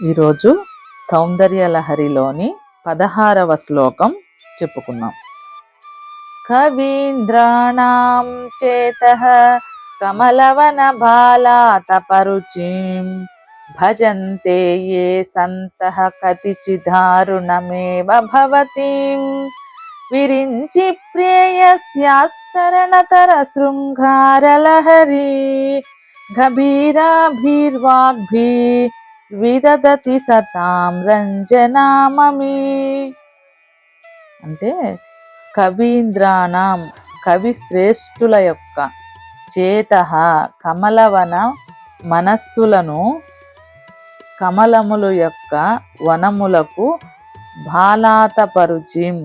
ఈరోజు సౌందర్యలహరిలోని పదహారవ శ్లోకం చెప్పుకున్నాం. కవీంద్రాణం చేత కమలవన బాలాతపరుచిం భజంతే ఏ సంత కతిచిదారుణమేవ భవతిం. విరించి ప్రేయస్యాస్తరణతర శృంగారలహరి గభీరాభీర్వాగ్భీ విదదతి సతాం రంజనామమి. అంటే కవీంద్రాణం కవి శ్రేష్ఠుల యొక్క చేత కమలవన మనస్సులను కమలములు యొక్క వనములకు బాలాతపరుచిం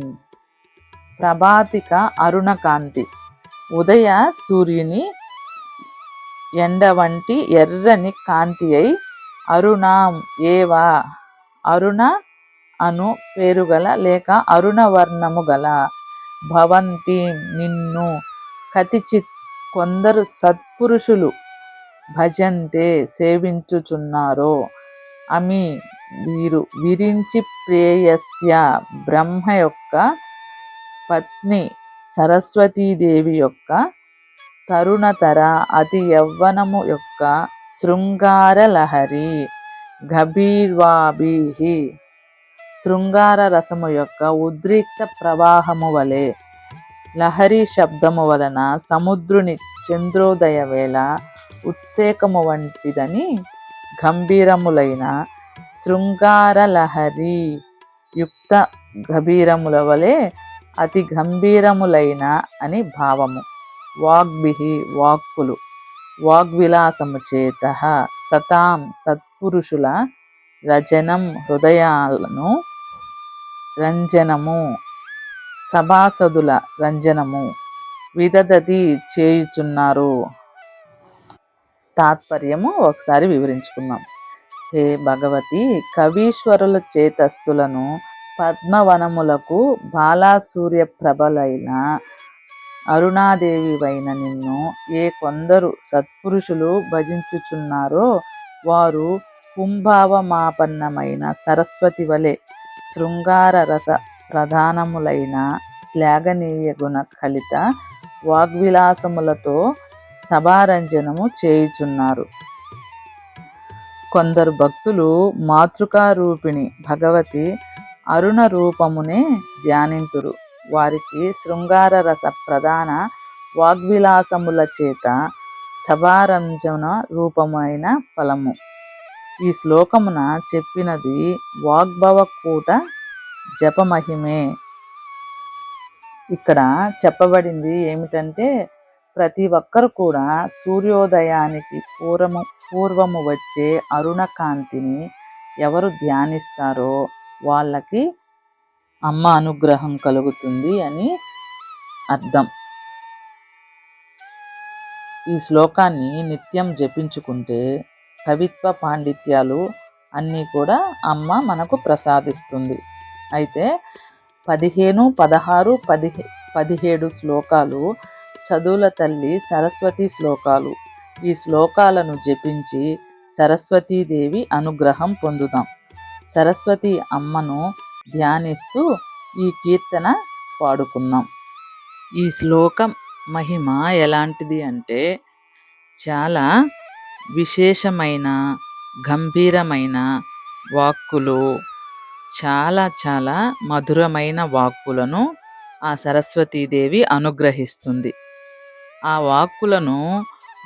ప్రభాతిక అరుణకాంతి. ఉదయ సూర్యుని ఎండ వంటి ఎర్రని కాంతి అయి అరుణాం ఏవా? అరుణ అను పేరు గల లేక అరుణవర్ణము గల భవంతి నిన్ను కతిచిత్ కొందరు సత్పురుషులు భజంతే సేవించుచున్నారో. అమి వీరు విరించి ప్రేయస్య బ్రహ్మ యొక్క పత్ని సరస్వతీదేవి యొక్క తరుణతర అతి యవ్వనము యొక్క శృంగార లహరి శృంగార రసము యొక్క ఉద్రిక్త ప్రవాహము వలె లహరి శబ్దము వలన సముద్రుని చంద్రోదయ వేళ ఉత్తేకము వంటిదని గంభీరములైన శృంగార లహరి యుక్త గభీరముల వలె అతి గంభీరములైన అని భావము. వాగ్భిహి వాక్కులు. వాగ్విలాసము చేత సతాం సత్పురుషుల రజనం హృదయాలను రంజనము సభాసదుల రంజనము విదదది చేయుచున్నారు. తాత్పర్యము ఒకసారి వివరించుకుందాం. హే భగవతి కవీశ్వరుల చేతస్సులను పద్మవనములకు బాలాసూర్య ప్రభలైన అరుణాదేవివైన నిన్ను ఏ కొందరు సత్పురుషులు భజించుచున్నారో వారు కుంభావమాపన్నమైన సరస్వతి వలె శృంగార రస ప్రధానములైన శ్లాఘనీయ గుణ కలిత వాగ్విలాసములతో సభారంజనము చేయుచున్నారు. కొందరు భక్తులు మాతృకారూపిణి భగవతి అరుణ రూపమునే ధ్యానింతురు. వారికి శృంగార రస ప్రధాన వాగ్విలాసముల చేత సభారంజన రూపమైన ఫలము. ఈ శ్లోకమున చెప్పినది వాగ్భవ కూట జపమహిమే. ఇక్కడ చెప్పబడింది ఏమిటంటే ప్రతి ఒక్కరు కూడా సూర్యోదయానికి పూర్వము పూర్వము వచ్చే అరుణ కాంతిని ఎవరు ధ్యానిస్తారో వాళ్ళకి అమ్మ అనుగ్రహం కలుగుతుంది అని అర్థం. ఈ శ్లోకాన్ని నిత్యం జపించుకుంటే కవిత్వ పాండిత్యాలు అన్నీ కూడా అమ్మ మనకు ప్రసాదిస్తుంది. అయితే పదిహేను పదహారు పదిహే పదిహేడు శ్లోకాలు చదువుల తల్లి సరస్వతి శ్లోకాలు. ఈ శ్లోకాలను జపించి సరస్వతీదేవి అనుగ్రహం పొందుదాం. సరస్వతి అమ్మను ధ్యానిస్తూ ఈ కీర్తన పాడుకున్నాం. ఈ శ్లోకం మహిమ ఎలాంటిది అంటే చాలా విశేషమైన గంభీరమైన వాక్కులు చాలా చాలా మధురమైన వాక్కులను ఆ సరస్వతీదేవి అనుగ్రహిస్తుంది. ఆ వాక్కులను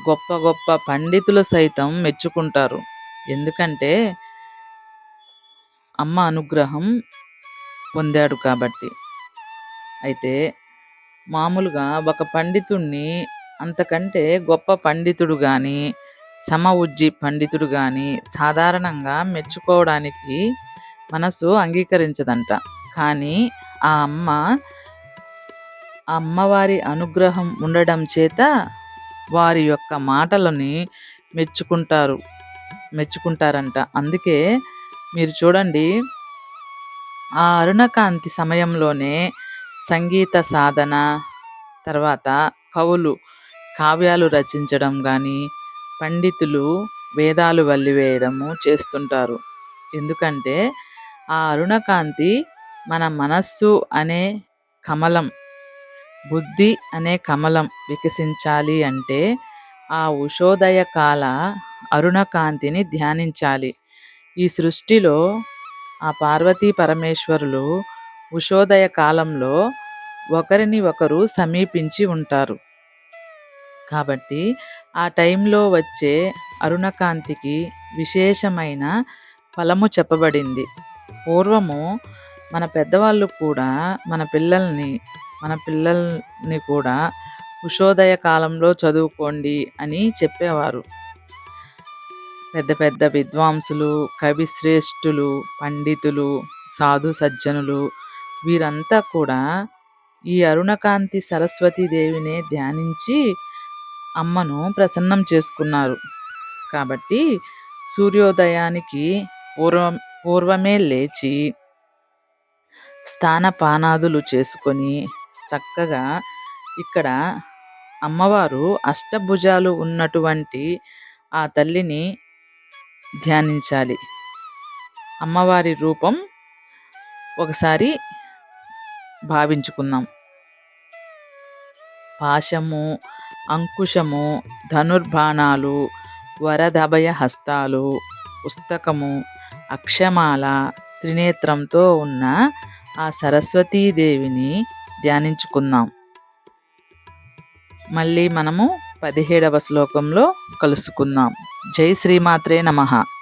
గొప్ప గొప్ప పండితులు సైతం మెచ్చుకుంటారు. ఎందుకంటే అమ్మ అనుగ్రహం పొందాడు కాబట్టి. అయితే మామూలుగా ఒక పండితుణ్ణి అంతకంటే గొప్ప పండితుడు కానీ సమ ఉజ్జి పండితుడు కానీ సాధారణంగా మెచ్చుకోవడానికి మనసు అంగీకరించదంట. కానీ ఆ అమ్మ ఆ అమ్మవారి అనుగ్రహం ఉండడం చేత వారి యొక్క మాటలని మెచ్చుకుంటారు మెచ్చుకుంటారంట. అందుకే మీరు చూడండి ఆ అరుణకాంతి సమయంలోనే సంగీత సాధన తర్వాత కవులు కావ్యాలు రచించడం కానీ పండితులు వేదాలు వల్లివేయడము చేస్తుంటారు. ఎందుకంటే ఆ అరుణకాంతి మన మనస్సు అనే కమలం బుద్ధి అనే కమలం వికసించాలి అంటే ఆ ఉషోదయ కాల అరుణకాంతిని ధ్యానించాలి. ఈ సృష్టిలో ఆ పార్వతీ పరమేశ్వరులు ఉషోదయ కాలంలో ఒకరిని ఒకరు సమీపించి ఉంటారు. కాబట్టి ఆ టైంలో వచ్చే అరుణకాంతికి విశేషమైన ఫలము చెప్పబడింది. పూర్వము మన పెద్దవాళ్ళు కూడా మన పిల్లల్ని మన పిల్లల్ని కూడా ఉషోదయ కాలంలో చదువుకోండి అని చెప్పేవారు. పెద్ద పెద్ద విద్వాంసులు కవిశ్రేష్ఠులు పండితులు సాధు సజ్జనులు వీరంతా కూడా ఈ అరుణకాంతి సరస్వతీదేవినే ధ్యానించి అమ్మను ప్రసన్నం చేసుకున్నారు. కాబట్టి సూర్యోదయానికి పూర్వం పూర్వమే లేచి స్థానపానాదులు చేసుకొని చక్కగా ఇక్కడ అమ్మవారు అష్టభుజాలు ఉన్నటువంటి ఆ తల్లిని ధ్యానించాలి. అమ్మవారి రూపం ఒకసారి భావించుకుందాం. పాశము అంకుశము ధనుర్బాణాలు వరదభయ హస్తాలు పుస్తకము అక్షమాల త్రినేత్రంతో ఉన్న ఆ సరస్వతీదేవిని ధ్యానించుకుందాం. మళ్ళీ మనము పదిహేడవ శ్లోకంలో కలుసుకుందాం. జై శ్రీమాత్రే నమః.